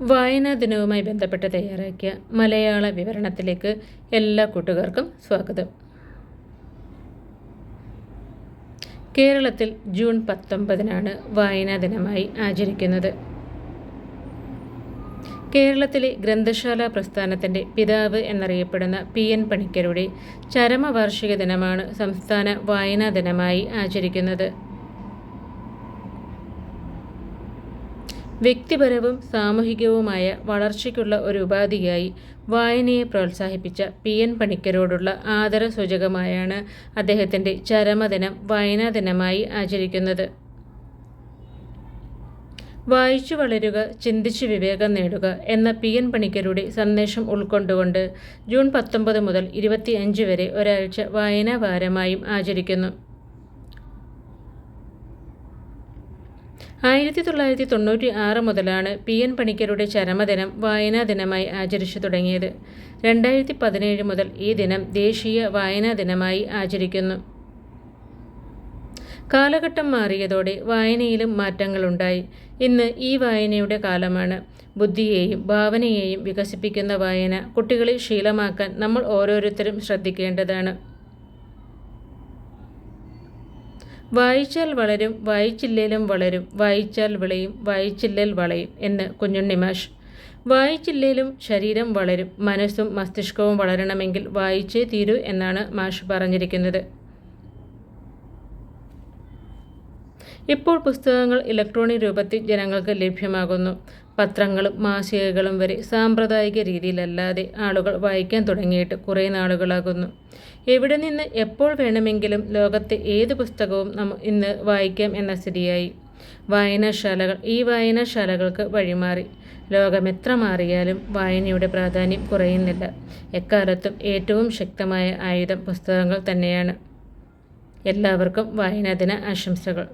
വായനാ ദിനവുമായി ബന്ധപ്പെട്ട് തയ്യാറാക്കിയ മലയാള വിവരണത്തിലേക്ക് എല്ലാ കൂട്ടുകാർക്കും സ്വാഗതം. കേരളത്തിൽ ജൂൺ പത്തൊമ്പതിനാണ് വായനാ ദിനമായി ആചരിക്കുന്നത്. കേരളത്തിലെ ഗ്രന്ഥശാല പ്രസ്ഥാനത്തിന്റെ പിതാവ് എന്നറിയപ്പെടുന്ന പി എൻ പണിക്കരുടെ ചരമവാർഷിക ദിനമാണ് സംസ്ഥാന വായനാ ദിനമായി ആചരിക്കുന്നത്. വ്യക്തിപരവും സാമൂഹികവുമായ വളർച്ചയ്ക്കുള്ള ഒരു ഉപാധിയായി വായനയെ പ്രോത്സാഹിപ്പിച്ച പി എൻ പണിക്കരോടുള്ള ആദരസൂചകമായാണ് അദ്ദേഹത്തിന്റെ ചരമദിനം വായനാ ദിനമായി ആചരിക്കുന്നത്. വായിച്ചു വളരുക ചിന്തിച്ച് വിവേകം നേടുക എന്ന പി എൻ പണിക്കരുടെ സന്ദേശം ഉൾക്കൊണ്ടുകൊണ്ട് ജൂൺ പത്തൊമ്പത് മുതൽ ഇരുപത്തിയഞ്ച് വരെ ഒരാഴ്ച വായനാ വാരമായും ആചരിക്കുന്നു. ആയിരത്തി തൊള്ളായിരത്തി തൊണ്ണൂറ്റി ആറ് മുതലാണ് പി എൻ പണിക്കരുടെ ചരമദിനം വായനാ ദിനമായി ആചരിച്ചു തുടങ്ങിയത്. രണ്ടായിരത്തി പതിനേഴ് മുതൽ ഈ ദിനം ദേശീയ വായനാ ദിനമായി ആചരിക്കുന്നു. കാലഘട്ടം മാറിയതോടെ വായനയിലും മാറ്റങ്ങളുണ്ടായി. ഇന്ന് ഈ വായനയുടെ കാലമാണ്. ബുദ്ധിയെയും ഭാവനയെയും വികസിപ്പിക്കുന്ന വായന കുട്ടികളെ ശീലമാക്കാൻ നമ്മൾ ഓരോരുത്തരും ശ്രദ്ധിക്കേണ്ടതാണ്. വായിച്ചാൽ വളരും വായിച്ചില്ലേലും വളരും വായിച്ചാൽ വിളയും വായിച്ചില്ലേൽ വളയും എന്ന് കുഞ്ഞുണ്ണി മാഷ്. വായിച്ചില്ലേലും ശരീരം വളരും മനസ്സും മസ്തിഷ്കവും വളരണമെങ്കിൽ വായിച്ചേ തീരൂ എന്നാണ് മാഷ് പറഞ്ഞിരിക്കുന്നത്. ഇപ്പോൾ പുസ്തകങ്ങൾ ഇലക്ട്രോണിക് രൂപത്തിൽ ജനങ്ങൾക്ക് ലഭ്യമാകുന്നു. പത്രങ്ങളും മാസികകളും വരെ സാമ്പ്രദായിക രീതിയിലല്ലാതെ ആളുകൾ വായിക്കാൻ തുടങ്ങിയിട്ട് കുറേ നാളുകളാകുന്നു. എവിടെ നിന്ന് എപ്പോൾ വേണമെങ്കിലും ലോകത്തെ ഏത് പുസ്തകവും നമ്മ ഇന്ന് വായിക്കാം എന്ന സ്ഥിതിയായി. വായനാശാലകൾ ഈ വായനാശാലകൾക്ക് വഴിമാറി. ലോകം എത്ര മാറിയാലും വായനയുടെ പ്രാധാന്യം കുറയുന്നില്ല. എക്കാലത്തും ഏറ്റവും ശക്തമായ ആയുധം പുസ്തകങ്ങൾ തന്നെയാണ്. എല്ലാവർക്കും വായനാ ദിന ആശംസകൾ.